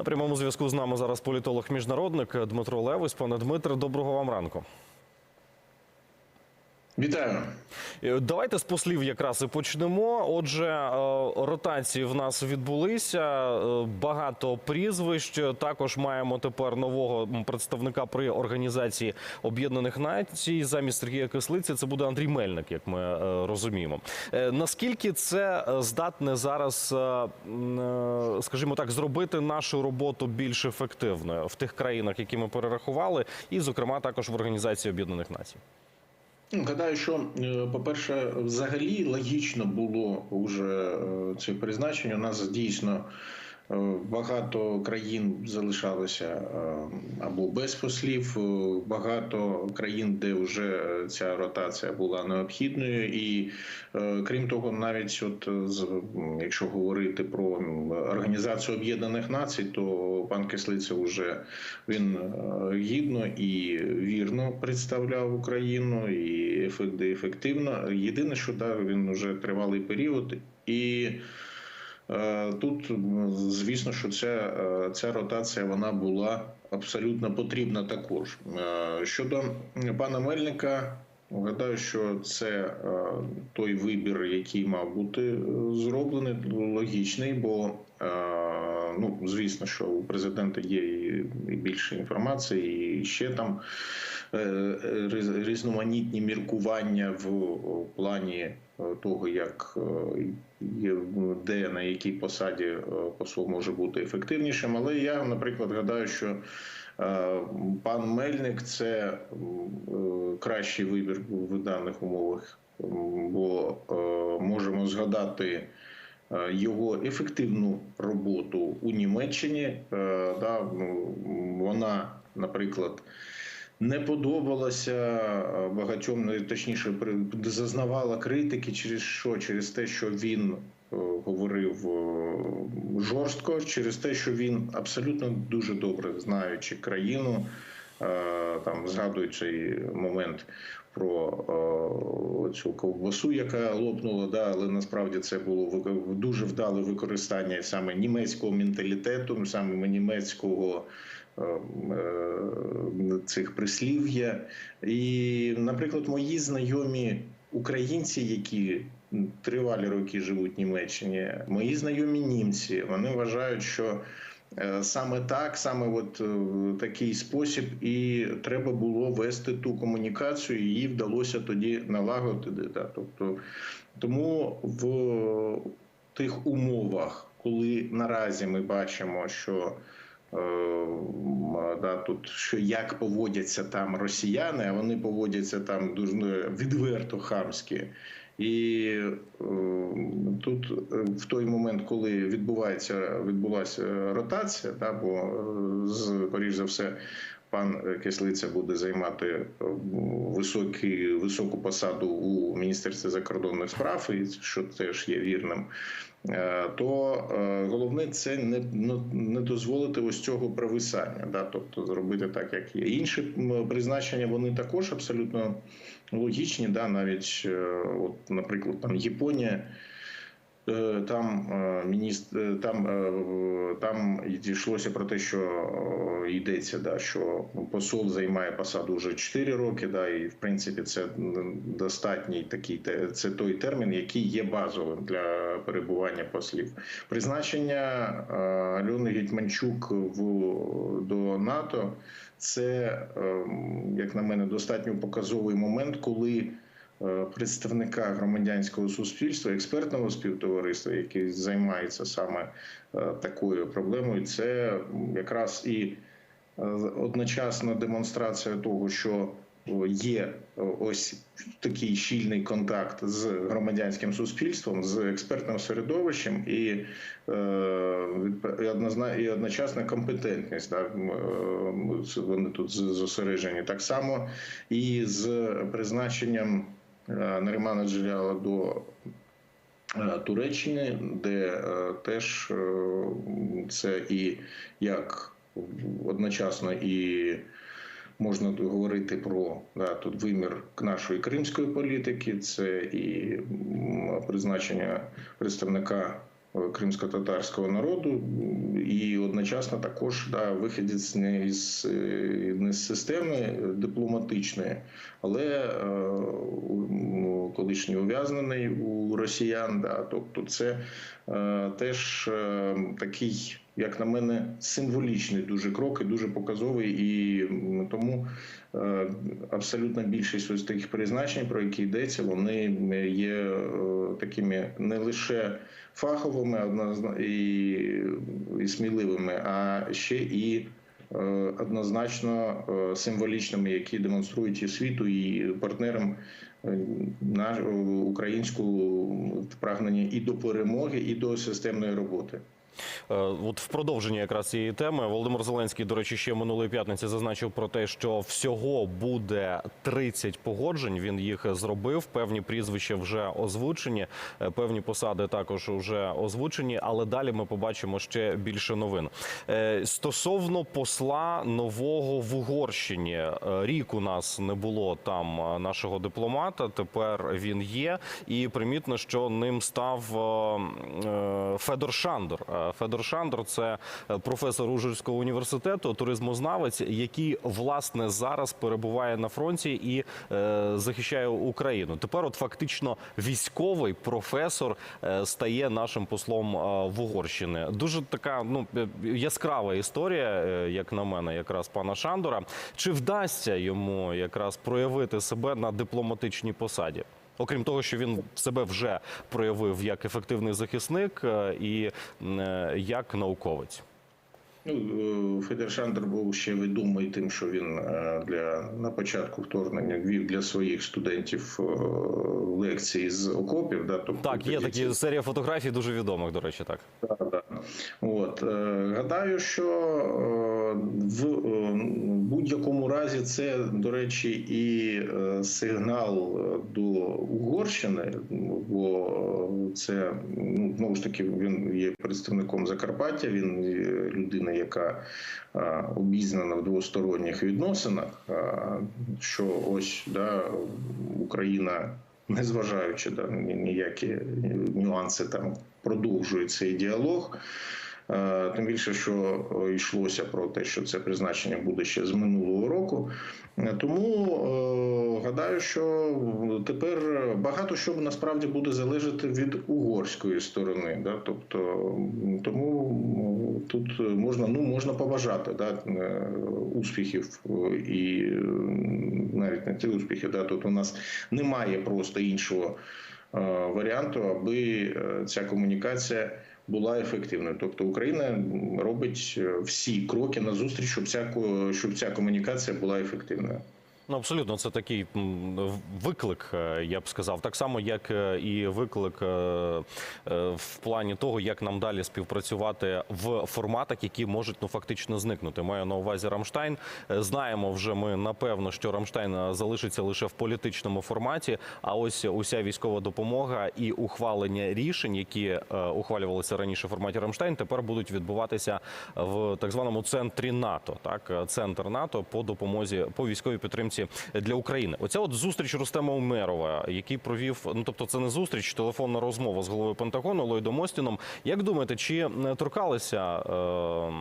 На прямому зв'язку з нами зараз політолог-міжнародник Дмитро Левось. Пане Дмитре, доброго вам ранку. Вітаю. Е, Давайте з послів якраз і почнемо. Отже, е, ротації в нас відбулися. е, Багато прізвищ. Також маємо тепер нового представника при організації Об'єднаних Націй. Замість Сергія Кислиці це буде Андрій Мельник, як ми розуміємо. Наскільки це здатне зараз, скажімо так, зробити нашу роботу більш ефективною в тих країнах, які ми перерахували, і, зокрема, також в Організації Об'єднаних Націй? Гадаю, що е, по-перше, взагалі логічно було вже е, це призначення. У нас дійсно багато країн залишалося е, або без послів, е, багато країн, де вже ця ротація була необхідною, і е, крім того, навіть от е, якщо говорити про організацію Об'єднаних Націй, то пан Кислиця вже він е, гідно і вірно представляв Україну і ефект- ефективно. Єдине, що да, він вже тривалий період і. Е, Тут, звісно, що ця, е, ця ротація вона була абсолютно потрібна також. Е, Щодо пана Мельника, гадаю, що це той вибір, який мав бути зроблений, логічний, бо ну, звісно, що у президента є і більше інформації, і ще там різноманітні міркування в плані того, як е, де на якій посаді е, посол може бути ефективнішим. Але я, наприклад, гадаю, що е, пан Мельник це е, кращий вибір в даних умовах, бо е, можемо згадати. е, Його ефективну роботу у Німеччині, Е, вона, наприклад, не подобалася е, багатьом, ну, точніше, зазнавала критики через що? Через те, що він е, говорив е, жорстко, через те, що він абсолютно дуже добре знаючи країну, там згадуючи момент про цю ковбасу, яка лопнула, да, але насправді це було дуже вдале використання саме німецького менталітету, саме німецького цих прислів'я. І, наприклад, мої знайомі українці, які тривалі роки живуть в Німеччині, мої знайомі німці, вони вважають, що е, саме так, саме от е, в такий спосіб, і треба було вести ту комунікацію, її вдалося тоді налагодити. Да. Тобто, тому в тих умовах, коли наразі ми бачимо, що е, да, тут що як поводяться там росіяни, а вони поводяться там дуже ну, відверто хамськи. І е, тут е, в той момент, коли відбувається відбулася ротація, да, бо е, скоріш за все. Пан Кислиця буде займати е, високий, високу посаду у Міністерстві закордонних справ, і що теж є вірним. Е, То е, головне це не, ну, не дозволити ось цього провисання, да, тобто зробити так, як є. Інші призначення вони також абсолютно логічні. Да, навіть, е, от, наприклад, там Японія. Е, Там е, міністр там, е, там йшлося про те, що йдеться, да, що посол займає посаду вже 4 роки. Да, і в принципі це достатній такий це той термін, який є базовим для перебування послів. Призначення Альони Гетьманчук в до НАТО це, е, як на мене, достатньо показовий момент, коли представника громадянського суспільства, експертного співтовариства, який займається саме е, такою проблемою, це якраз і е, одночасна демонстрація того, що є ось такий щільний контакт з громадянським суспільством, з експертним середовищем і, е, і, одночасна компетентність. Е, це Вони тут зосереджені так само і з призначенням е, Нарімана джеляла до е, Туреччини, де е, теж е, це і як одночасно і можна говорити про да, тут вимір нашої кримської політики, це і призначення представника е, кримсько-татарського народу, і одночасно також да, виходець не із е, не з системи дипломатичної, але е, колишній ув'язнений у росіян. Да, тобто, це е, теж е, такий, як на мене, символічний дуже крок і дуже показовий, і тому е, абсолютна більшість ось таких призначень, про які йдеться, вони є е, такими не лише фаховими і, і сміливими, а ще і е, однозначно символічними, які демонструють і світу, і партнерам на українську прагнення і до перемоги, і до системної роботи. Е, От в продовження якраз цієї теми Володимир Зеленський, до речі, ще минулої п'ятниці зазначив про те, що всього буде 30 погоджень. Він їх зробив. Певні прізвища вже озвучені, е, певні посади також вже озвучені. Але далі ми побачимо ще більше новин. Е, Стосовно посла нового в Угорщині, рік у нас не було там нашого дипломата. Тепер він є, і примітно, що ним став Федор Шандор. Федор Шандор це е, професор Ужгородського університету, туризмознавець, який власне зараз перебуває на фронті і е, захищає Україну. Тепер, от фактично, військовий професор е, стає нашим послом е, в Угорщини. Дуже така ну яскрава історія, як на мене, якраз пана Шандора. Чи вдасться йому якраз проявити себе на дипломатичній посаді? Окрім того, що він себе вже проявив як ефективний захисник е, і е, як науковець. Ну, е, Федір Шандер був ще відомий тим, що він е, для на початку вторгнення вів для своїх студентів е, лекції з окопів. Да, тобто Так, є такі серія фотографій, дуже відомих, до речі, так. Да, да. От гадаю, що в будь-якому разі це, до речі, і сигнал до Угорщини, бо це ну знову ж таки він є представником Закарпаття. Він є людина, яка е, обізнана в двосторонніх відносинах. е, Що ось да, Україна незважаючи да, ні- ніякі нюанси там продовжує цей діалог. Е, Тим більше, що е, йшлося про те, що це призначення буде ще з минулого року. Е, Тому гадаю, що тепер багато що насправді буде залежати від угорської сторони. Да? Тобто, тому тут можна, ну, можна побажати да, успіхів і навіть не ті успіхи. Да? Тут у нас немає просто іншого варіанту, аби ця комунікація була ефективною. Тобто Україна робить е, всі кроки на зустріч, щоб ця щоб ця комунікація була ефективною. Ну, абсолютно, це такий виклик, е, я б сказав, так само, як е, і виклик е, в плані того, як нам далі співпрацювати в форматах, які можуть ну фактично зникнути. Маю на увазі Рамштайн. Знаємо вже ми напевно, що Рамштайн залишиться лише в політичному форматі. А ось уся військова допомога і ухвалення рішень, які ухвалювалися раніше в форматі Рамштайн, тепер будуть відбуватися в так званому центрі НАТО. Так, центр НАТО по допомозі по військовій підтримці для України. Оця от зустріч Рустема Умерова, який провів. Ну тобто, це не зустріч, телефонна розмова з головою Пентагону Ллойдом Остіном. Як думаєте, чи не торкалися е,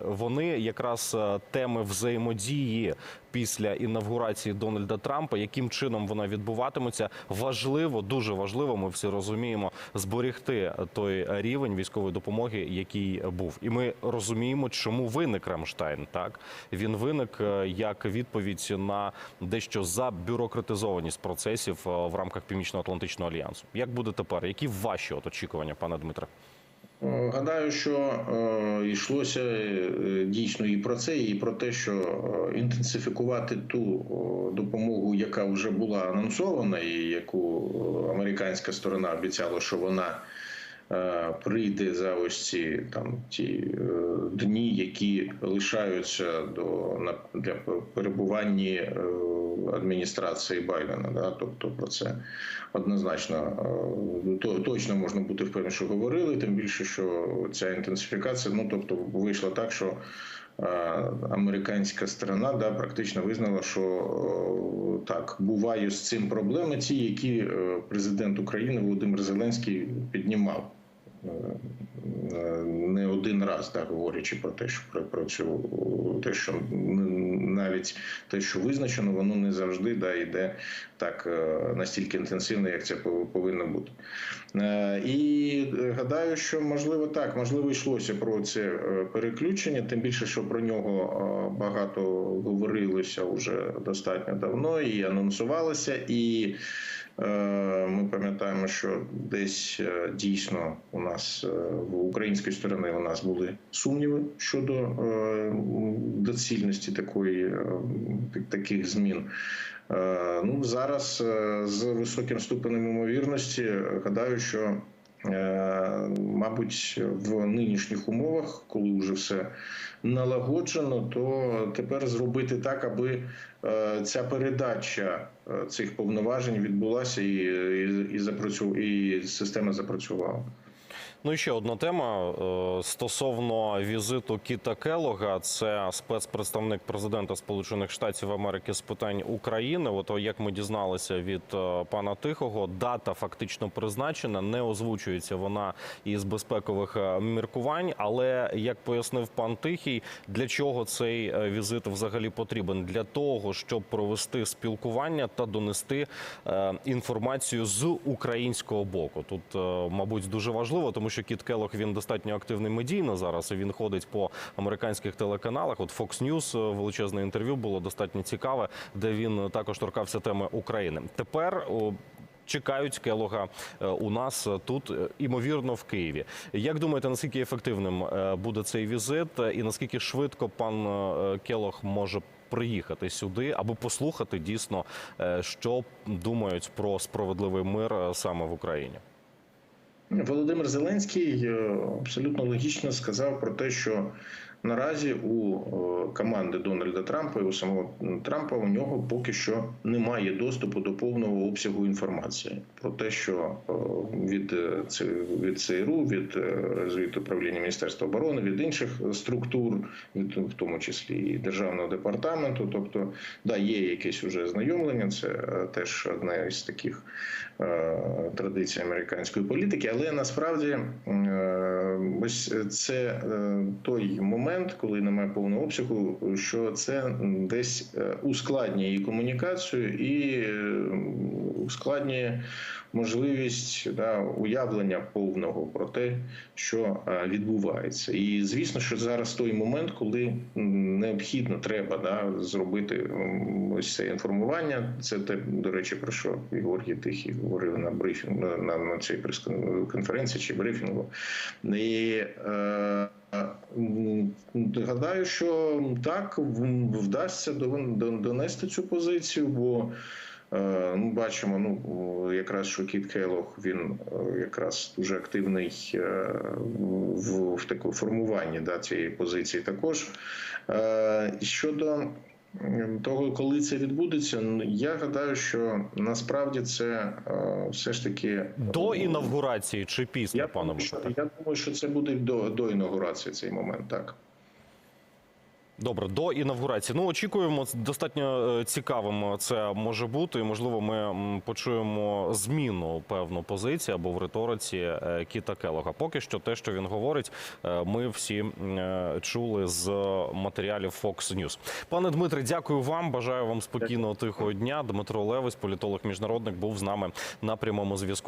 вони якраз е, теми взаємодії після інавгурації Дональда Трампа? Яким чином вона відбуватиметься? Важливо, дуже важливо. Ми всі розуміємо зберегти той рівень військової допомоги, який був, і ми розуміємо, чому виник Рамштайн. Так він виник е, як відповідь на дещо забюрократизованість процесів е, в рамках Північно-Атлантичного альянсу. Як буде тепер? Які ваші от очікування, пане Дмитре? Е, Гадаю, що е, йшлося е, дійсно і про це, і про те, що інтенсифікувати ту допомогу, яка вже була анонсована, і яку американська сторона обіцяла, що вона прийде за ось ці там ті е, дні, які лишаються до на для перебування е, адміністрації Байдена. Да? Тобто про це однозначно е, то точно можна бути впевнений, що говорили. Тим більше, що ця інтенсифікація, ну тобто, вийшло так, що е, американська сторона да, практично визнала, що е, так бувають з цим проблеми, ті, які е, президент України Володимир Зеленський піднімав. Е, не один раз, так говорячи про те, що про, про цю те, що навіть те, що визначено, воно не завжди да, йде так е, настільки інтенсивно, як це повинно бути. Е, І гадаю, що можливо так, можливо, йшлося про це переключення, тим більше, що про нього багато говорилося вже достатньо давно і анонсувалося. І ми пам'ятаємо, що десь е, дійсно у нас е, в української сторони у нас були сумніви щодо е, доцільності такої е, таких змін. Е, Ну зараз е, з високим ступенем ймовірності е, гадаю, що е, мабуть в нинішніх умовах, коли вже все налагоджено, то тепер зробити так, аби е, ця передача е, цих повноважень відбулася і, і, і, запрацю, і система запрацювала. Ну і ще одна тема е, стосовно візиту Кіта Келога. Це спецпредставник президента Сполучених Штатів Америки з питань України. От як ми дізналися від е, пана Тихого, дата фактично призначена, не озвучується вона із безпекових е, міркувань. Але як пояснив пан Тихий, для чого цей візит взагалі потрібен? Для того, щоб провести спілкування та донести інформацію з українського боку. Тут, мабуть, дуже важливо, тому що Кіт Келох він достатньо активний медійно зараз. Він ходить по американських телеканалах. От Fox News е, величезне інтерв'ю було достатньо цікаве, де він також торкався теми України. Тепер. Чекають Келога е, у нас е, тут, імовірно, в Києві. Як думаєте, наскільки ефективним буде цей візит, і наскільки швидко пан Келог може приїхати сюди, аби послухати дійсно, що думають про справедливий мир саме в Україні? Володимир Зеленський е, абсолютно логічно сказав про те, що наразі у е, команди Дональда Трампа і у самого Трампа у нього поки що немає доступу до повного обсягу інформації про те, що е, від від ЦРУ, від е, управління Міністерства оборони, від інших структур, від в тому числі і державного департаменту. Тобто, да, є якесь уже знайомлення. Це теж одна із таких е, традицій американської політики, але насправді е, ось це е, той момент, коли немає повного обсягу, що це десь ускладнює і комунікацію, і ускладнює можливість да, уявлення повного про те, що е, відбувається. І звісно, що зараз той момент, коли необхідно треба да, зробити ось це інформування. Це те, до речі, про що і Георгій Тихий говорив на брифінгу на, на, цій прес-конференції чи брифінгу. І е, гадаю, що так вдасться дон- дон- донести цю позицію, бо Ну, бачимо, ну якраз що Кіт Келох він е, якраз дуже активний е, в, в такому формуванні да, цієї позиції. Також Е, щодо того, коли це відбудеться, я гадаю, що насправді це е, все ж таки До інавгурації чи після, пане я думаю, що це буде до, до інаугурації цей момент. Так. Добре, до інавгурації. Ну очікуємо достатньо е, цікавим це може бути. І, Можливо, ми почуємо зміну певну позиції або в риториці е, Кіта Келога. Поки що, те, що він говорить, е, ми всі е, чули з матеріалів Fox News. Пане Дмитре, дякую вам. Бажаю вам спокійного тихого дня. Дмитро Левись, політолог міжнародник, був з нами на прямому зв'язку.